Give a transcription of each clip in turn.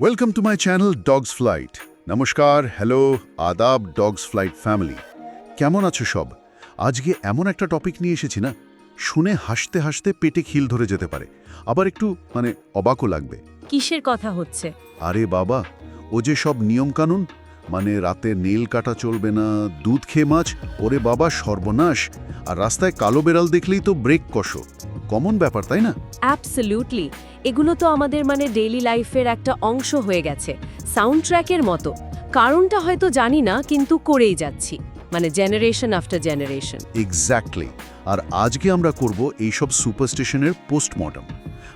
Welcome to my channel dogs flight নমস্কার hello আদাব dogs flight family কেমন আছো সব? আজকে এমন একটা টপিক নিয়ে এসেছি না? শুনে হাসতে হাসতে পেটে খিল ধরে যেতে পারে। আবার একটু মানে অবাকও লাগবে। কিসের কথা হচ্ছে? আরে বাবা ও যে সব নিয়মকানুন? মানে রাতে নীল কাটা চলবে না দুধ খেয়ে মাছ ওরে বাবা সর্বনাশ। আর রাস্তায় কালো বেড়াল দেখলেই তো ব্রেক কষো। কমন ব্যাপার তাই না? অ্যাবসলিউটলি এগুলো তো আমাদের মানে ডেইলি লাইফের একটা অংশ হয়ে গেছে সাউন্ড ট্র্যাকের মতো। কারণটা হয়তো জানি না, কিন্তু করেই যাচ্ছি মানে জেনারেশন আফটার জেনারেশন এক্স্যাক্টলি আর আজকে আমরা করব এইসব সুপারস্টিশনের পোস্টমর্টম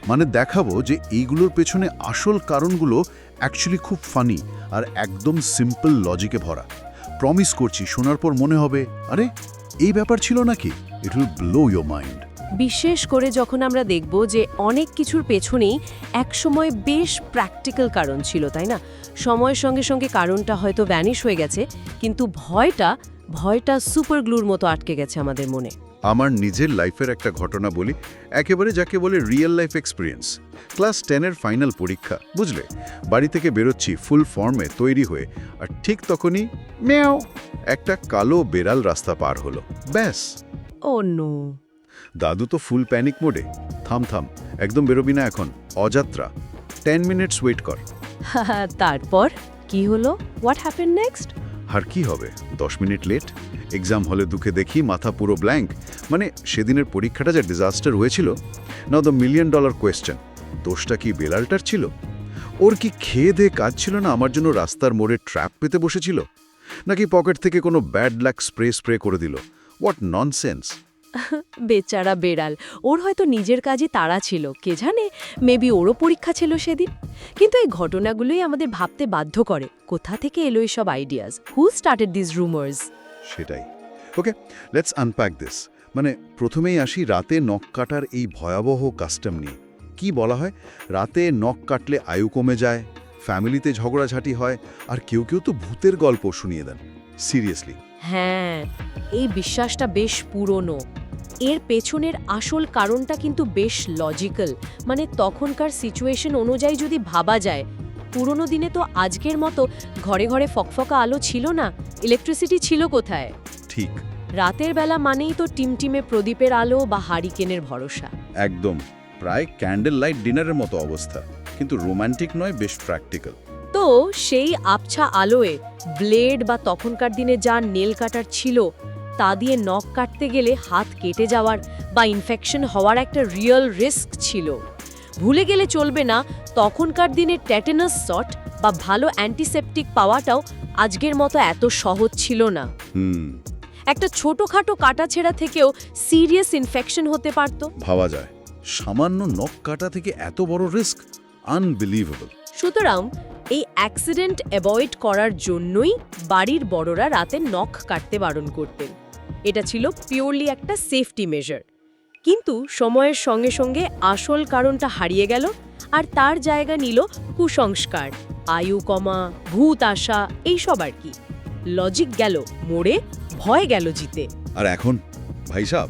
মানে দেখাবো যে এইগুলোর পেছনে আসল কারণগুলো অ্যাকচুয়ালি খুব ফানি আর একদম সিম্পল লজিকে ভরা। প্রমিস করছি, শোনার পর মনে হবে, আরে, এই ব্যাপার ছিল নাকি? It will blow your mind বিশেষ করে যখন আমরা দেখব যে অনেক কিছুর পেছনেই একসময় বেশ প্র্যাকটিক্যাল কারণ ছিল তাই না? সময়ের সঙ্গে সঙ্গে কারণটা হয়তো ভ্যানিশ হয়ে গেছে কিন্তু ভয়টা ভয়টা সুপার গ্লুর মতো আটকে গেছে আমাদের মনে। আমার নিজের লাইফের একটা ঘটনা বলি একেবারে যাকে বলে রিয়েল লাইফ এক্সপিরিয়েন্স ক্লাস টেনের ফাইনাল পরীক্ষা বুঝলে? বাড়ি থেকে বেরোচ্ছি ফুল ফর্মে তৈরি হয়ে আর ঠিক তখনই মেয়াও একটা কালো বেড়াল রাস্তা পার হলো। ব্যাস। ও নো দাদু তো ফুল প্যানিক মোডে থাম থাম একদম বেরোবি না এখন অযাত্রা। টেন মিনিটস ওয়েট কর। তারপর? কি হলো? হোয়াট হ্যাপেন নেক্সট আর কি হবে? দশ মিনিট লেট এক্সাম হলে দুঃখে দেখি মাথা পুরো ব্ল্যাঙ্ক মানে সেদিনের পরীক্ষাটা যে ডিজাস্টার হয়েছিল। না দ্য মিলিয়ন ডলার কোয়েশ্চেন দোষটা কি বেলালটার ছিল? ওর কি খেয়ে দেয়ে কাজ ছিল না আমার জন্য রাস্তার মোড়ে ট্র্যাপ পেতে বসেছিল? নাকি পকেট থেকে কোনো ব্যাড লাক স্প্রে স্প্রে করে দিল? হোয়াট ননসেন্স বেচারা বেড়াল। ওর হয়তো নিজের কাজে তাড়া ছিল কে জানে? মেবি ওরও পরীক্ষা ছিল সেদিন। কিন্তু এই ঘটনাগুলোই আমাদের ভাবতে বাধ্য করে। কোথা থেকে এলো সব ideas who started this rumours সেটাই। ওকে লেটস আনপ্যাক দিস মানে প্রথমেই আসি রাতে নখ কাটার এই ভয়াবহ কাস্টম নিয়ে। কি বলা হয়? রাতে নখ কাটলে আয়ু কমে যায় ফ্যামিলিতে ঝগড়াঝাটি হয় আর কেউ কেউ তো ভূতের গল্প শুনিয়ে দেন। সিরিয়াসলি হ্যাঁ এই বিশ্বাসটা বেশ পুরনো। এর পেছনের আসল কারণটা কিন্তু বেশ লজিক্যাল মানে তখনকার সিচুয়েশন অনুযায়ী যদি ভাবা যায় পুরনো দিনে তো আজকের মতো ঘরে ঘরে ফকফকা আলো ছিল না ইলেকট্রিসিটি ছিল কোথায়? ঠিক। রাতের বেলা মানেই তো টিমটিমে প্রদীপের আলো বা হারিকেনের ভরসা। একদম। প্রায় ক্যান্ডেল লাইট ডিনারের মতো অবস্থা। কিন্তু রোমান্টিক নয় বেশ প্র্যাকটিক্যাল তো সেই আবছা আলোয় ব্লেড বা তখনকার দিনে যা নেল কাটার ছিল তা দিয়ে নখ কাটতে গেলে হাত কেটে যাওয়ার বা ইনফেকশন হওয়ার একটা রিয়েল রিস্ক ছিল। ভুলে গেলে চলবে না তখনকার দিনে ট্যাটেনাস শট বা ভালো অ্যান্টিসেপটিক পাওয়াটাও আজকের মতো এত সহজ ছিল না। একটা ছোটোখাটো কাটাছেঁড়া থেকেও সিরিয়াস ইনফেকশন হতে পারত। ভাবা যায় সামান্য নখ কাটা থেকে এত বড় রিস্ক আনবিলিভেবল সুতরাং এই অ্যাক্সিডেন্ট অ্যাভয়েড করার জন্যই বাড়ির বড়রা রাতে নখ কাটতে বারণ করতেন। এটা ছিল পিওরলি একটা সেফটি মেজার কিন্তু সময়ের সঙ্গে সঙ্গে আসল কারণটা হারিয়ে গেল আর তার জায়গা নিল কুসংস্কার, আয়ু কমা, ভূত আসা, এইসব আর কি। লজিক গেল মোড়ে, ভয় গেল জিতে। আর এখন? ভাই সাহ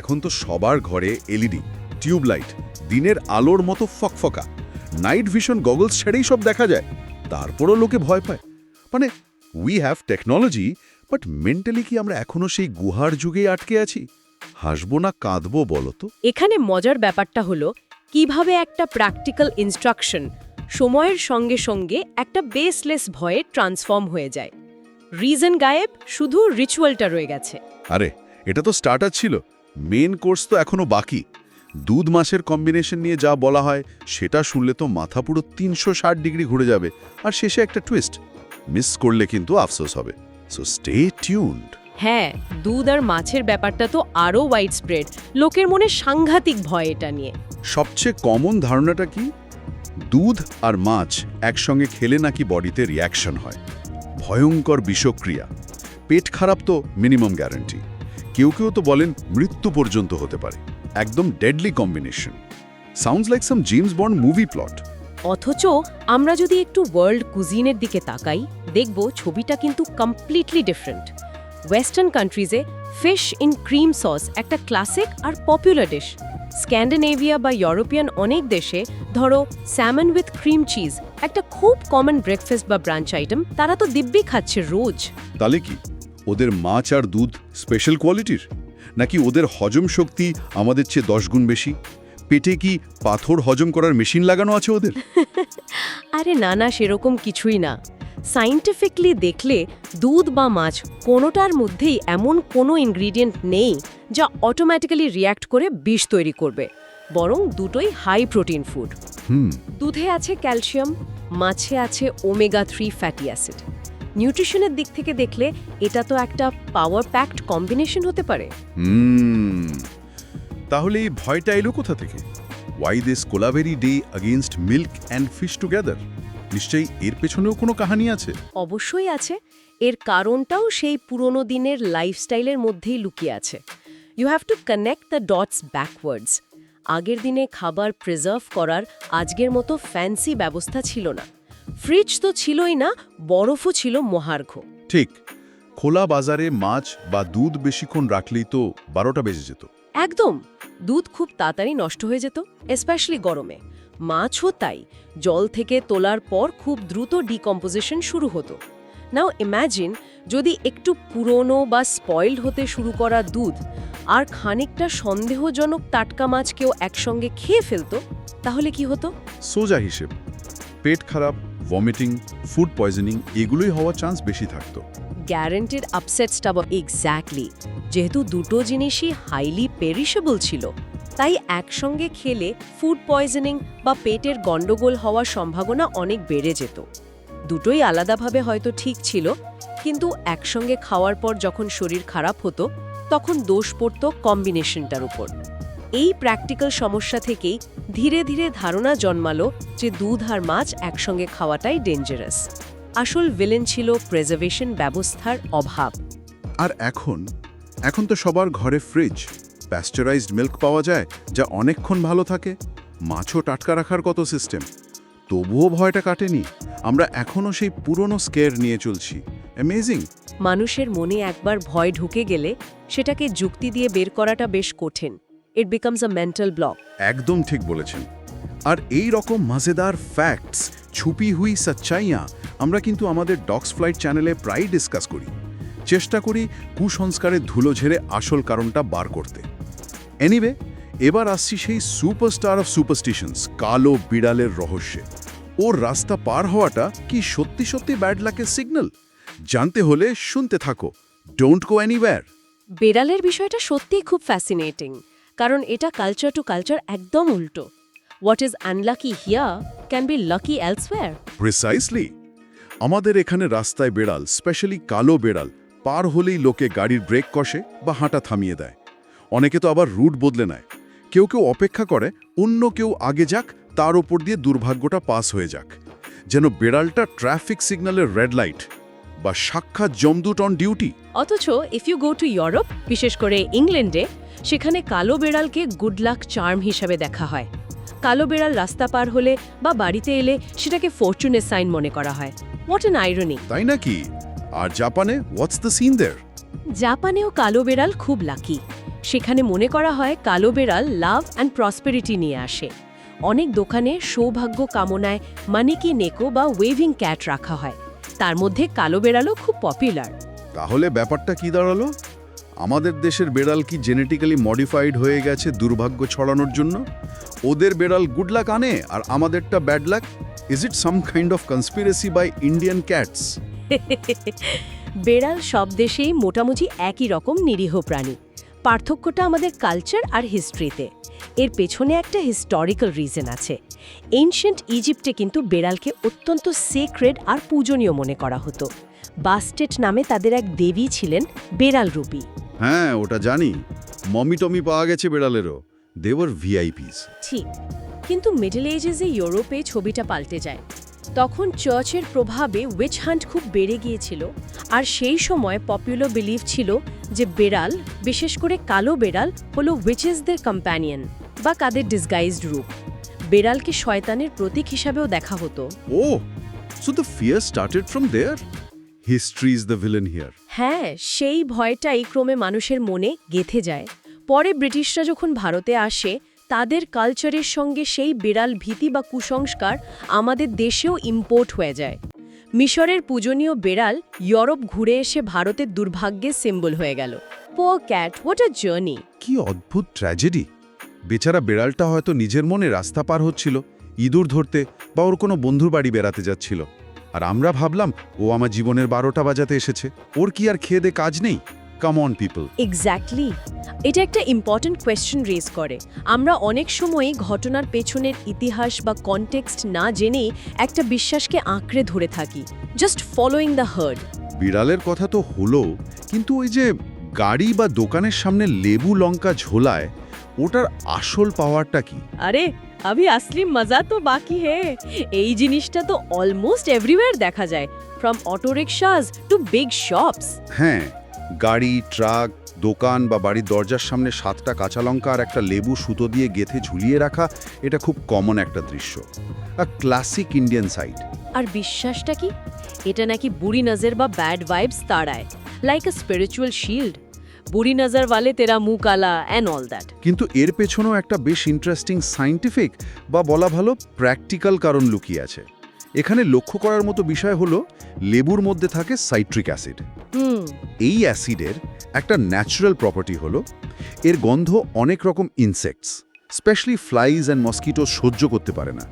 এখন তো সবার ঘরে এলইডি টিউবলাইট, দিনের আলোর মতো ফকফকা। নাইট ভিশন গগলস ছেড়েই সব দেখা যায়, তারপরও লোকে ভয় পায়। মানে we have technology but mentally কি আমরা এখনও সেই গুহার যুগে আটকে আছি? হাসবো না কাঁদবো বলতো এখানে মজার ব্যাপারটা হলো কীভাবে একটা প্র্যাকটিক্যাল ইনস্ট্রাকশন সময়ের সঙ্গে সঙ্গে একটা বেসলেস ভয়ে ট্রান্সফর্ম হয়ে যায়। রিজন গায়েব শুধু রিচুয়ালটা রয়ে গেছে। আরে এটা তো স্টার্টার ছিল। মেন কোর্স তো এখনও বাকি। দুধ মাসের কম্বিনেশন নিয়ে যা বলা হয় সেটা শুনলে তো মাথা পুরো তিনশো ষাট ডিগ্রি ঘুরে যাবে। আর শেষে একটা টুইস্ট মিস করলে কিন্তু আফসোস হবে। সো স্টে টিউনড হ্যাঁ দুধ আর মাছের ব্যাপারটা তো আরও ওয়াইড স্প্রেড লোকের মনে সাংঘাতিক ভয় এটা নিয়ে। সবচেয়ে কমন ধারণাটা কি? দুধ আর মাছ একসঙ্গে খেলে নাকি বডিতে রিয়াকশন হয়? ভয়ঙ্কর বিষক্রিয়া। পেট খারাপ তো মিনিমাম গ্যারান্টি কেউ কেউ তো বলেন মৃত্যু পর্যন্ত হতে পারে। একদম deadly combination sounds like some James Bond movie plot অথচ আমরা যদি একটু ওয়ার্ল্ড কুজিনের দিকে তাকাই, দেখব ছবিটা কিন্তু কমপ্লিটলি ডিফারেন্ট ওয়েস্টার্ন কান্ট্রিজে ফিশ ইন ক্রিম সস একটা ক্লাসিক আর পপুলার ডিশ স্ক্যান্ডিনেভিয়া বা ইউরোপিয়ান অনেক দেশে ধরো স্যামন উইথ ক্রিম চিজ একটা খুব কমন ব্রেকফাস্ট বা ব্রাঞ্চ আইটেম তারা তো দিব্যি খাচ্ছে রোজ। তাহলে কি? ওদের মাছ আর দুধ স্পেশাল কোয়ালিটির নাকি ওদের হজম শক্তি আমাদের চেয়ে দশ গুণ বেশি? পেটে কি পাথর হজম করার মেশিন লাগানো আছে ওদের? আরে না না সেরকম কিছুই না। সাইন্টিফিকলি দেখলে দুধ বা মাছ কোনোটার মধ্যেই এমন কোনো ইনগ্রিডিয়েন্ট নেই যা অটোমেটিক্যালি রিয়্যাক্ট করে বিষ তৈরি করবে বরং দুটোই হাই প্রোটিন ফুড দুধে আছে ক্যালসিয়াম মাছে আছে ওমেগা থ্রি ফ্যাটি অ্যাসিড নিউট্রিশনের দিক থেকে দেখলে এটা তো একটা পাওয়ার প্যাকড কম্বিনেশন হতে পারে। তাহলে এই ভয়টা এলো কোথা থেকে? Why this Kolaveri di against milk and fish together নিশ্চয়ই এর পেছনেও কোনো কাহানি আছে? অবশ্যই আছে। এর কারণটাও সেই পুরনো দিনের লাইফস্টাইলের মধ্যেই লুকিয়ে আছে। You have to connect the dots backwards আগের দিনে খাবার প্রিজার্ভ করার আজকের মতো ফ্যান্সি ব্যবস্থা ছিল না। ফ্রিজ তো ছিলই না বরফও ছিল মহার্ঘ। ঠিক। খোলা বাজারে মাছ বা দুধ বেশিক্ষণ রাখলেই তো বারোটা বেজে যেত। একদম। দুধ খুব তাড়াতাড়ি নষ্ট হয়ে যেত স্পেশালি গরমে। মাছও তাই। জল থেকে তোলার পর খুব দ্রুত ডিকম্পোজিশন শুরু হতো। নাও ইম্যাজিন যদি একটু পুরনো বা স্পয়েলড হতে শুরু করা দুধ আর খানিকটা সন্দেহজনক টাটকা মাছ কেউ একসঙ্গে খেয়ে ফেলতো, তাহলে কি হতো? সোজা হিসেব। পেট খারাপ ভমিটিং ফুড পয়জনিং এগুলোই হওয়ার চান্স বেশি থাকতো। গ্যারেন্টেড আপসেটসটা এক্স্যাক্টলি যেহেতু দুটো জিনিসই হাইলি পেরিশেবল ছিল, তাই একসঙ্গে খেলে ফুড পয়জনিং বা পেটের গন্ডগোল হওয়ার সম্ভাবনা অনেক বেড়ে যেত। দুটোই আলাদাভাবে হয়তো ঠিক ছিল, কিন্তু একসঙ্গে খাওয়ার পর যখন শরীর খারাপ হতো, তখন দোষ পড়ত কম্বিনেশনটার উপর। এই প্র্যাকটিক্যাল সমস্যা থেকেই ধীরে ধীরে ধারণা জন্মালো যে দুধ আর মাছ একসঙ্গে খাওয়াটাই ডেঞ্জারাস আসল ভিলেন ছিল প্রেজার্ভেশন ব্যবস্থার অভাব। আর এখন এখন তো সবার ঘরে ফ্রিজ প্যাস্চারাইজড মিল্ক পাওয়া যায় যা অনেকক্ষণ ভালো থাকে। মাছও টাটকা রাখার কত সিস্টেম তবুও ভয়টা কাটেনি। আমরা এখনও সেই পুরনো স্কেয়ার নিয়ে চলছি। অ্যামেজিং মানুষের মনে একবার ভয় ঢুকে গেলে সেটাকে যুক্তি দিয়ে বের করাটা বেশ কঠিন। It becomes a mental block একদম ঠিক বলেছেন। আর এই রকম মজেদার ফ্যাক্টস ছুপি হুই সচ্চাইয়া আমরা কিন্তু আমাদের ডক্স ফ্লাইট চ্যানেলে প্রায়ই ডিসকাস করি। চেষ্টা করি কুসংস্কারের ধুলো ঝেড়ে আসল কারণটা বার করতে। এনিওয়ে এবার আসছি সেই সুপারস্টার অফ সুপারস্টিশনস কালো বিড়ালের রহস্যে। ওর রাস্তা পার হওয়াটা কি সত্যি সত্যি ব্যাড লাকের সিগন্যাল জানতে হলে শুনতে থাকো। ডোন্ট গো এনিওয়্যার বিড়ালের বিষয়টা সত্যিই খুব ফ্যাসিনেটিং কারণ এটা কালচার টু কালচার একদম উল্টো। What is unlucky here can be lucky elsewhere precisely আমাদের এখানে রাস্তায় বেড়াল স্পেশালি কালো বেড়াল পার হলেই লোকে গাড়ির ব্রেক কষে বা হাঁটা থামিয়ে দেয়। অনেকে তো আবার রুট বদলে নেয়। কেউ কেউ অপেক্ষা করে অন্য কেউ আগে যাক তার ওপর দিয়ে দুর্ভাগ্যটা পাস হয়ে যাক। যেন বেড়ালটা ট্রাফিক সিগন্যালের রেড লাইট বা সাক্ষাৎ জমদুট অন ডিউটি অথচ if you go to Europe বিশেষ করে ইংল্যান্ডে সেখানে কালো বেড়ালকে গুড লাক চার্ম হিসাবে দেখা হয়। কালো বেড়াল রাস্তা পার হলে বা বাড়িতে এলে সেটাকে ফরচুনের সাইন মনে করা হয়। হোয়াট এন আইরনি তাই নাকি? আর জাপানে হোয়াটস দ্য সিন দের জাপানেও কালো বেড়াল খুব লাকি সেখানে মনে করা হয় কালো বেড়াল লাভ অ্যান্ড প্রসপেরিটি নিয়ে আসে। অনেক দোকানে সৌভাগ্য কামনায় মানিকি নেকো বা ওয়েভিং ক্যাট রাখা হয়। তার মধ্যে কালো বেড়ালও খুব পপুলার তাহলে ব্যাপারটা কি দাঁড়াল? আমাদের দেশের বেড়াল কি জেনেটিক্যালি মডিফাইড হয়ে গেছে দুর্ভাগ্য ছড়ানোর জন্য? ওদের বেড়াল গুড লাক আনে আর আমাদেরটা bad luck is it some kind of conspiracy by Indian cats বেড়াল সব দেশেই মোটামুটি একই রকম নিরীহ প্রাণী। পার্থক্যটা আমাদের কালচার আর হিস্ট্রিতে এর পেছনে একটা হিস্টোরিক্যাল রিজন আছে। এনশিয়েন্ট ইজিপ্টে কিন্তু বেড়ালকে অত্যন্ত সেক্রেড আর পূজনীয় মনে করা হতো। বাস্টেট নামে তাদের এক দেবী ছিলেন বেড়াল রূপী। হ্যাঁ ওটা জানি। মমি টমি পাওয়া গেছে বেড়ালেরও। দেওয়ার ভিআইপিস ঠিক। কিন্তু মিডল এজেসে ইউরোপে ছবিটা পাল্টে যায়। তখন চার্চের প্রভাবে উইচ হান্ট খুব বেড়ে গিয়েছিল আর সেই সময় পপুলার বিলিভ ছিল যে বেড়াল বিশেষ করে কালো বেড়াল হলো উইচেসদের কম্প্যানিয়ন বা কাদের ডিসগাইজড রূপ। বেড়ালকে শয়তানের প্রতীক হিসাবেও দেখা হতো। ও so the fear started from there history is the villain here হ্যাঁ সেই ভয়টাই ক্রমে মানুষের মনে গেথে যায়। পরে ব্রিটিশরা যখন ভারতে আসে তাদের কালচারের সঙ্গে সেই বিড়াল ভীতি বা কুসংস্কার আমাদের দেশেও ইম্পোর্ট হয়ে যায়। মিশরের পূজনীয় বেড়াল ইউরোপ ঘুরে এসে ভারতের দুর্ভাগ্যের সিম্বল হয়ে গেল। পো ক্যাট হোয়াট আ জার্নি কি অদ্ভুত ট্র্যাজেডি বেচারা বেড়ালটা হয়তো নিজের মনে রাস্তা পার হচ্ছিল ইঁদুর ধরতে বা ওর কোনো বন্ধুর বাড়ি বেড়াতে যাচ্ছিল। আর আমরা ভাবলাম ও আমার জীবনের বারোটা বাজাতে এসেছে। ওর কি আর খেয়ে দে কাজ নেই? কাম অন পিপল এক্স্যাক্টলি এটা একটা ইম্পর্ট্যান্ট কোয়েশ্চেন রেজ করে। আমরা অনেক সময়ই ঘটনার পেছনের ইতিহাস বা কনটেক্সট না জেনেই একটা বিশ্বাসকে আঁকড়ে ধরে থাকি। জাস্ট ফলোয়িং দ্য হার্ড বিড়ালের কথা তো হলো কিন্তু ওই যে গাড়ি বা দোকানের সামনে লেবু লঙ্কা ঝোলায় ওটার আসল পাওয়ারটা কি? আরে আভি আসলি মজা তো বাকি হে এই জিনিসটা তো অলমোস্ট এভরিওয়্যার দেখা যায় from auto rickshaws to big shops হ্যাঁ গাড়ি ট্রাক দোকান বা বাড়ির দরজার সামনে সাতটা কাঁচা লঙ্কা আর একটা লেবু সুতো দিয়ে গেথে ঝুলিয়ে রাখা এটা খুব কমন একটা দৃশ্য আ ক্লাসিক ইন্ডিয়ান সাইড আর বিশ্বাসটা কি এটা নাকি বুড়ি নজর বা ব্যাড ভাইবস তাড়ায় লাইক আ স্পিরিচুয়াল শিল্ড বুড়ি নজর ওয়ালে তেরা মুখ কালা অ্যান্ড অল দ্যাট কিন্তু এর পেছনেও একটা বেশ ইন্টারেস্টিং সায়েন্টিফিক বা বলা ভালো প্র্যাকটিক্যাল কারণ লুকিয়ে আছে। এখানে লক্ষ্য করার মতো বিষয় হলো লেবুর মধ্যে থাকে সাইট্রিক অ্যাসিড এই অ্যাসিডের একটা ন্যাচারাল প্রপার্টি হলো এর গন্ধ অনেক রকম insects specially flies and mosquito সহ্য করতে পারে না।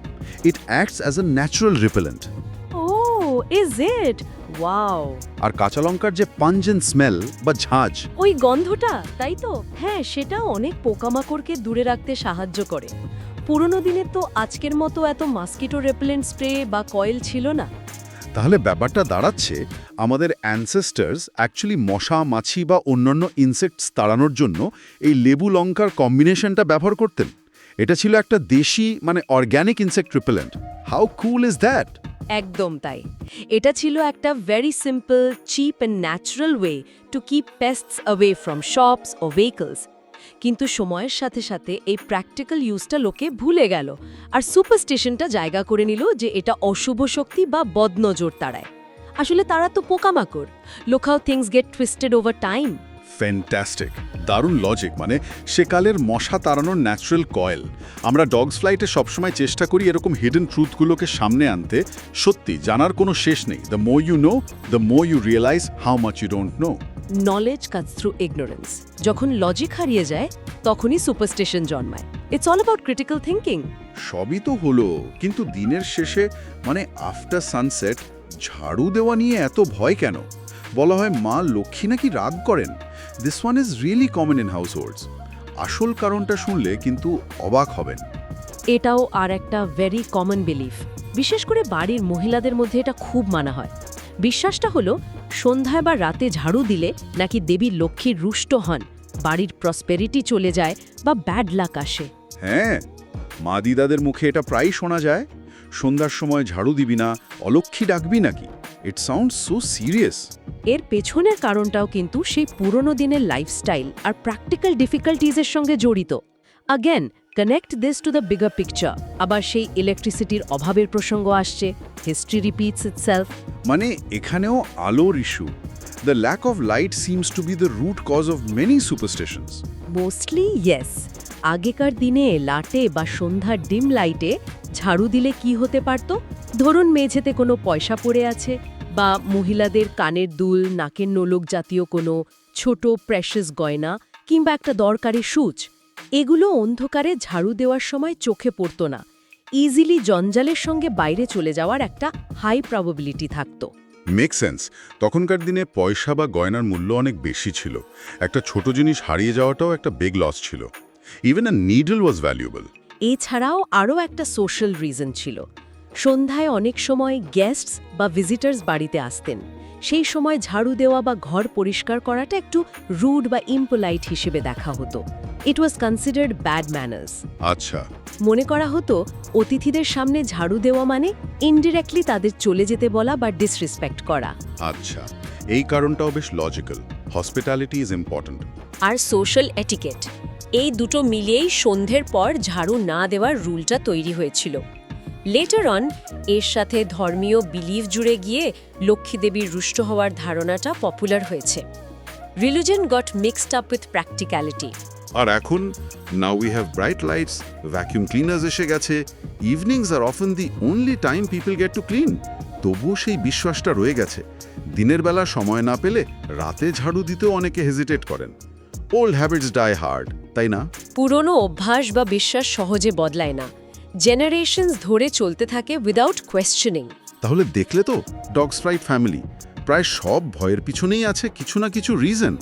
It acts as a natural repellent oh is it wow আর কাঁচা লঙ্কার যে পাঞ্জেন স্মেল বা ঝাঁজ। ওই গন্ধটা তাই তো? হ্যাঁ সেটা অনেক পোকামাকড়কে দূরে রাখতে সাহায্য করে। পুরনো দিনে তো আজকের মতো এত মাস্কিটো রেপেলেন্ট স্প্রে বা কয়েল ছিল না। তাহলে ব্যাপারটা দাঁড়াচ্ছে আমাদের অ্যানসেস্টার্স অ্যাকচুয়ালি মশা মাছি বা অন্যান্য ইনসেক্টস তাড়ানোর জন্য এই লেবু লঙ্কার কম্বিনেশনটা ব্যবহার করতেন। এটা ছিল একটা দেশি মানে organic insect repellent how cool is that একদম তাই। এটা ছিল একটা very simple cheap and natural way to keep pests away from shops O vehicles কিন্তু সময়ের সাথে সাথে এই প্র্যাকটিক্যাল ইউজটা লোকে ভুলে গেল আর সুপারস্টিশনটা জায়গা করে নিল যে এটা অশুভ শক্তি বা বদনজর তাড়ায়। আসলে তারা তো পোকামাকড়। লোক how things get twisted over time fantastic দারুণ লজিক মানে সেকালের মশা তাড়ানোর ন্যাচারাল কয়েল আমরা ডগস ফ্লাইটে সবসময় চেষ্টা করি এরকম হিডেন ট্রুথগুলোকে সামনে আনতে। সত্যি জানার কোনো শেষ নেই। The more you know the more you realise how much you don't know knowledge cause through ignorance যখন লজিক হারিয়ে যায় তখনই সুপারস্টিশন জন্মায়। It's all about critical thinking সবই তো হলো কিন্তু দিনের শেষে মানে আফটার সানসেট ঝাড়ু দেওয়া নিয়ে এত ভয় কেন? বলা হয় মা লক্ষ্মী নাকি রাগ করেন? This one is really common in households আসল কারণটা শুনলে কিন্তু অবাক হবেন। এটাও আর একটা ভেরি কমন বিলিফ বিশেষ করে বাড়ির মহিলাদের মধ্যে এটা খুব মানা হয়। বিশ্বাসটা হলো সন্ধ্যায় বা রাতে ঝাড়ু দিলে নাকি দেবী লক্ষ্মীর রুষ্ট হন বাড়ির প্রসপেরিটি চলে যায় বা ব্যাড লাক আসে। হ্যাঁ মা দিদাদের মুখে এটা প্রায়ই শোনা যায়। সন্ধ্যার সময় ঝাড়ু দিবি না অলক্ষ্মী ডাকবি নাকি? ইট সাউন্ড সো সিরিয়াস এর পেছনের কারণটাও কিন্তু সেই পুরনো দিনের লাইফস্টাইল আর প্র্যাকটিক্যাল ডিফিকাল্টিজের সঙ্গে জড়িত। Again connect this to the bigger picture আবার সেই ইলেকট্রিসিটির অভাবের প্রসঙ্গ আসছে হিস্ট্রি রিপিটস ইটসেলফ মানে এখানেও আলোর issue the lack of light seems to be the root cause of many superstitions mostly yes আগেকার দিনে লাটে বা সন্ধ্যার ডিম লাইটে ঝাড়ু দিলে কি হতে পারত? ধরুন মেঝেতে কোনো পয়সা পড়ে আছে বা মহিলাদের কানের দুল নাকের নোলক জাতীয় কোনো ছোট প্রেশাস গয়না কিংবা একটা দরকারি সূচ এগুলো অন্ধকারে ঝাড়ু দেওয়ার সময় চোখে পড়ত না। ইজিলি জঞ্জালের সঙ্গে বাইরে চলে যাওয়ার একটা হাই প্রবাবিলিটি থাকতো। মেক সেন্স তখনকার দিনে পয়সা বা গয়নার মূল্য অনেক বেশি ছিল। একটা ছোট জিনিস হারিয়ে যাওয়াটাও একটা বেগ লস ছিল। Even a needle was valuable এছাড়াও আরও একটা সোশ্যাল রিজন ছিল। সন্ধ্যায় অনেক সময় গেস্টস বা ভিজিটার্স বাড়িতে আসতেন। সেই সময় ঝাড়ু দেওয়া বা ঘর পরিষ্কার করাটা একটু রুড বা ইম্পোলাইট হিসেবে দেখা হতো। It was considered bad manners আচ্ছা। মনে করা হতো অতিথিদের সামনে ঝাড়ু দেওয়া মানে ইনডিরেক্টলি তাদের চলে যেতে বলা বা ডিসরেসপেক্ট করা। আচ্ছা এই কারণটাও বেশ লজিক্যাল হসপিটালিটি ইজ ইম্পর্ট্যান্ট আর সোশ্যাল এটিকেট এই দুটো মিলিয়েই সন্ধ্যের পর ঝাড়ু না দেওয়ার রুলটা তৈরি হয়েছিল। লেটার অন এর সাথে ধর্মীয় বিলিভ জুড়ে গিয়ে লক্ষ্মী দেবীর রুষ্ট হওয়ার ধারণাটা পপুলার হয়েছে। Religion got mixed up with practicality আর এখন now we have bright lights vacuum cleaners এসে গেছে evenings are often the only time people get to clean তবুও সেই বিশ্বাসটা রয়ে গেছে। দিনের বেলা সময় না পেলে রাতে ঝাড়ু দিতেও অনেকে হেজিটেট করেন। ওল্ড হ্যাবিটস ডাই হার্ড তাই না? পুরনো অভ্যাস বা বিশ্বাস সহজে বদলায় না। জেনারেশনস ধরে চলতে থাকে উইদাউট কোয়েশ্চেনিং তাহলে দেখলে তো ডগস ফ্রাইট ফ্যামিলি প্রায় সব ভয়ের পিছনেই আছে কিছু না কিছু রিজন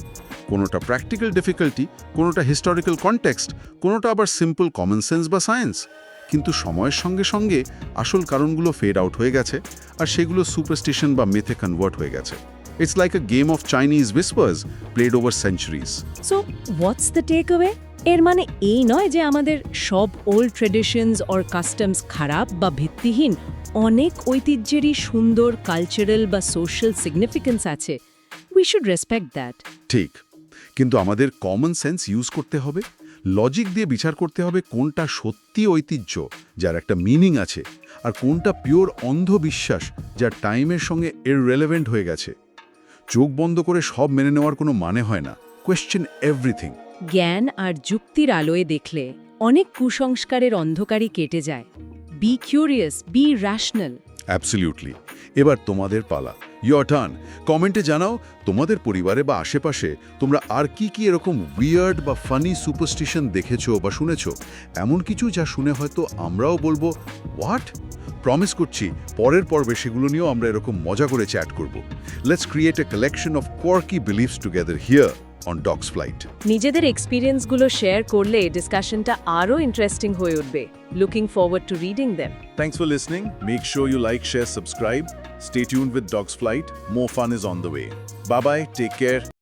কোনোটা প্র্যাকটিক্যাল ডিফিকাল্টি কোনোটা হিস্টোরিক্যাল কনটেক্সট কোনোটা আবার সিম্পল কমন সেন্স বা সায়েন্স কিন্তু সময়ের সঙ্গে সঙ্গে আসল কারণগুলো ফেড আউট হয়ে গেছে আর সেগুলো সুপারস্টিশন বা মেথে কনভার্ট হয়ে গেছে। It's like a game of Chinese whispers played over centuries so what's the takeaway এর মানে এই নয় যে আমাদের সব ওল্ড ট্রেডিশনস অর কাস্টমস খারাপ বা ভিত্তিহীন। অনেক ঐতিহ্যেরই সুন্দর কালচারাল বা সোশ্যাল সিগনিফিকেন্স আছে। উই শুড রেসপেক্ট দ্যাট ঠিক। কিন্তু আমাদের কমন সেন্স ইউজ করতে হবে। লজিক দিয়ে বিচার করতে হবে কোনটা সত্যি ঐতিহ্য, যার একটা মিনিং আছে, আর কোনটা পিওর অন্ধবিশ্বাস, যার টাইমের সঙ্গে এর রেলেভেন্ট হয়ে গেছে। চোখ বন্ধ করে সব মেনে নেওয়ার কোনো মানে হয় না। কোয়েশ্চেন এভরিথিং জ্ঞান আর যুক্তির আলোয় দেখলে অনেক কুসংস্কারের অন্ধকারই কেটে যায়। Be curious be rational absolutely এবার তোমাদের পালা। ইয়র টার্ন কমেন্টে জানাও তোমাদের পরিবারে বা আশেপাশে তোমরা আর কি কি এরকম উইয়ার্ড বা ফানি সুপারস্টিশন দেখেছ বা শুনেছো? এমন কিছু যা শুনে হয়তো আমরাও বলব হোয়াট প্রমিস করছি, পরের পর্বে সেগুলো নিয়েও আমরা এরকম মজা করে চ্যাট করব। Let's create a collection of quirky beliefs together here on dogs flight নিজেদের এক্সপিরিয়েন্সগুলো শেয়ার করলে ডিসকাশনটা আরও ইন্টারেস্টিং হয়ে উঠবে looking forward to reading them Thanks for listening. Make sure you like, share, subscribe. Stay tuned with Dogs Flight. More fun is on the way. Bye bye. Take care.